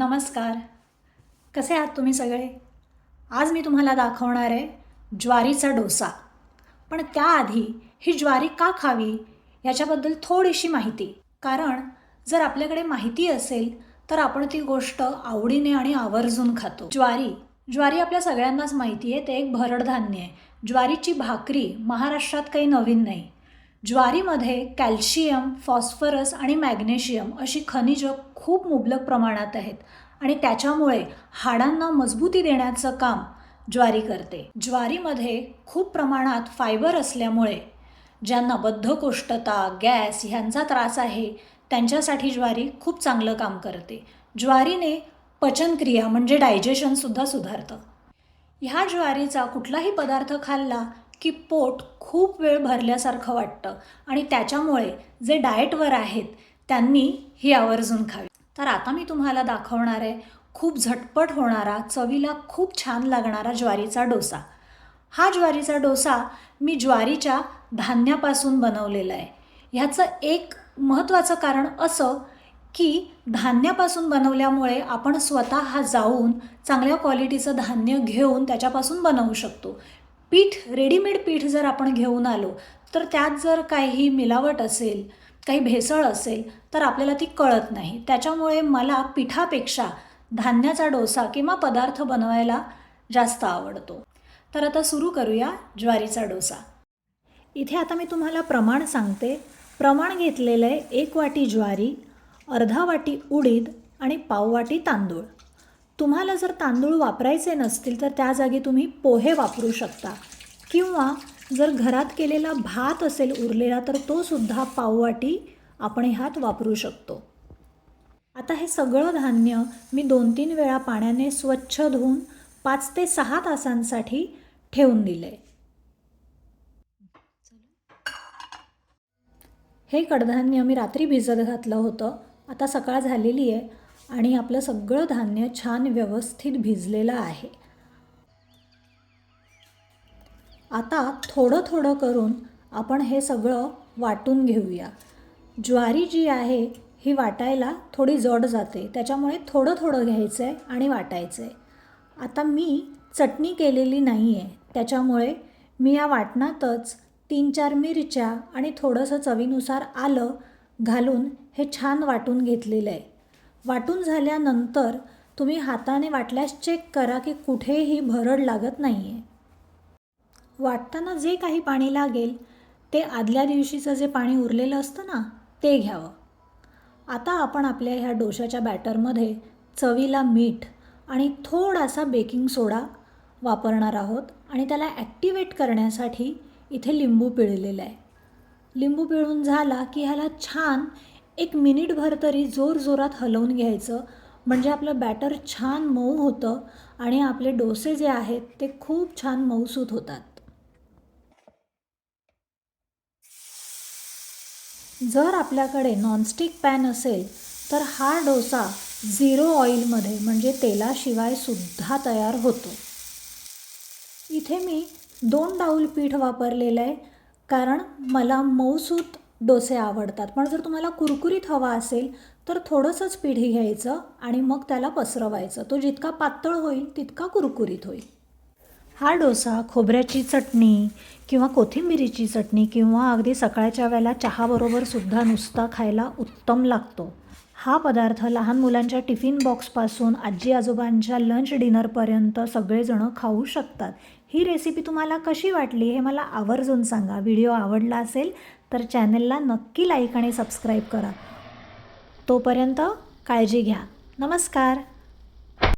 नमस्कार. कसे आहात तुम्ही सगळे? आज मी तुम्हाला दाखवणार आहे ज्वारीचा डोसा. पण त्याआधी ही ज्वारी का खावी याच्याबद्दल थोडीशी माहिती. कारण जर आपल्याकडे माहिती असेल तर आपण ती गोष्ट आवडीने आणि आवर्जून खातो. ज्वारी ज्वारी आपल्या सगळ्यांनाच माहिती आहे ते एक भरडधान्य आहे. ज्वारीची भाकरी महाराष्ट्रात काही नवीन नाही. ज्वारीमध्ये कॅल्शियम फॉस्फरस आणि मॅग्नेशियम अशी खनिजं खूप मुबलक प्रमाणात आहेत आणि त्याच्यामुळे हाडांना मजबूती देण्याचं काम ज्वारी करते. ज्वारीमध्ये खूप प्रमाणात फायबर असल्यामुळे ज्यांना बद्धकोष्ठता गॅस ह्यांचा त्रास आहे त्यांच्यासाठी ज्वारी खूप चांगलं काम करते. ज्वारीने पचनक्रिया म्हणजे डायजेशनसुद्धा सुधारतं. ह्या ज्वारीचा कुठलाही पदार्थ खाल्ला की पोट खूप वेळ भरल्यासारखं वाटतं. आणि त्याच्यामुळे जे डाएटवर आहेत त्यांनी ही आवर्जून खावी. तर आता मी तुम्हाला दाखवणार आहे खूप झटपट होणारा चवीला खूप छान लागणारा ज्वारीचा डोसा. हा ज्वारीचा डोसा मी ज्वारीच्या धान्यापासून बनवलेला आहे. ह्याचं एक महत्त्वाचं कारण असं की धान्यापासून बनवल्यामुळे आपण स्वतः जाऊन चांगल्या क्वालिटीचं धान्य घेऊन त्याच्यापासून बनवू शकतो. पीठ रेडीमेड पीठ जर आपण घेऊन आलो तर त्यात जर काही मिलावट असेल काही भेसळ असेल तर आपल्याला ती कळत नाही. त्याच्यामुळे मला पिठापेक्षा धान्याचा डोसा किंवा पदार्थ बनवायला जास्त आवडतो. तर आता सुरू करूया ज्वारीचा डोसा. इथे आता मी तुम्हाला प्रमाण सांगते. प्रमाण घेतलेलं आहे एक वाटी ज्वारी अर्धा वाटी उडीद आणि पाव वाटी तांदूळ. तुम्हाला जर तांदूळ वापरायचे नसतील तर त्या जागी तुम्ही पोहे वापरू शकता. किंवा जर घरात केलेला भात असेल उरलेला तर तो सुद्धा पाववाटी आपण ह्यात वापरू शकतो. आता हे सगळं धान्य मी दोन तीन वेळा पाण्याने स्वच्छ धुवून पाच ते सहा तासांसाठी ठेवून दिले. हे कडधान्य मी रात्री भिजत घातलं होतं. आता सकाळ झालेली आहे. आणि आपलं सगळं धान्य छान व्यवस्थित भिजलेलं आहे. आता थोडं थोडं करून आपण हे सगळं वाटून घेऊया. ज्वारी जी आहे ही वाटायला थोडी जड जाते. त्याच्यामुळे थोडं थोडं घ्यायचं आहे आणि वाटायचं आहे आता मी चटणी केलेली नाही आहे त्याच्यामुळे मी या वाटणातच तीन चार मिरच्या आणि थोडंसं चवीनुसार आलं घालून हे छान वाटून घेतलेलं आहे. वाटून झाल्यानंतर तुम्ही हाताने वाटल्यास चेक करा की कुठेही भरड लागत नाही आहे वाटताना जे काही पाणी लागेल ते आदल्या दिवशीचं जे पाणी उरलेलं असतं ना ते घ्यावं. आता आपण आपल्या ह्या डोशाच्या बॅटरमध्ये चवीला मीठ आणि थोडासा बेकिंग सोडा वापरणार आहोत आणि त्याला ॲक्टिवेट करण्यासाठी इथे लिंबू पिळलेलं आहे. लिंबू पिळून झाला की ह्याला छान एक मिनिटभर तरी जोर जोरात हलवून घ्यायचं. म्हणजे आपलं बॅटर छान मऊ होतं आणि आपले डोसे जे आहेत ते खूप छान मऊसूत होतात. जर आपल्याकडे नॉनस्टिक पॅन असेल तर हा डोसा झिरो ऑइलमध्ये म्हणजे तेलाशिवाय सुद्धा तयार होतो. इथे मी दोन डाऊल पीठ वापरलेलं आहे कारण मला मऊसूत डोसे आवडतात. पण जर तुम्हाला कुरकुरीत हवा असेल तर थोडंसंच पिढी घ्यायचं आणि मग त्याला पसरवायचं. तो जितका पातळ होईल तितका कुरकुरीत होईल. हा डोसा खोबऱ्याची चटणी किंवा कोथिंबिरीची चटणी किंवा अगदी सकाळच्या वेळेला चहाबरोबरसुद्धा नुसता खायला उत्तम लागतो. हा पदार्थ लहान मुलांच्या टिफिन बॉक्सपासून आजी आजोबांच्या लंच डिनरपर्यंत सगळेजणं खाऊ शकतात. ही रेसिपी तुम्हाला कशी वाटली हे मला आवर्जून सांगा. व्हिडिओ आवडला असेल तर चॅनलला नक्की लाईक आणि सबस्क्राईब करा. तोपर्यंत काळजी घ्या. नमस्कार.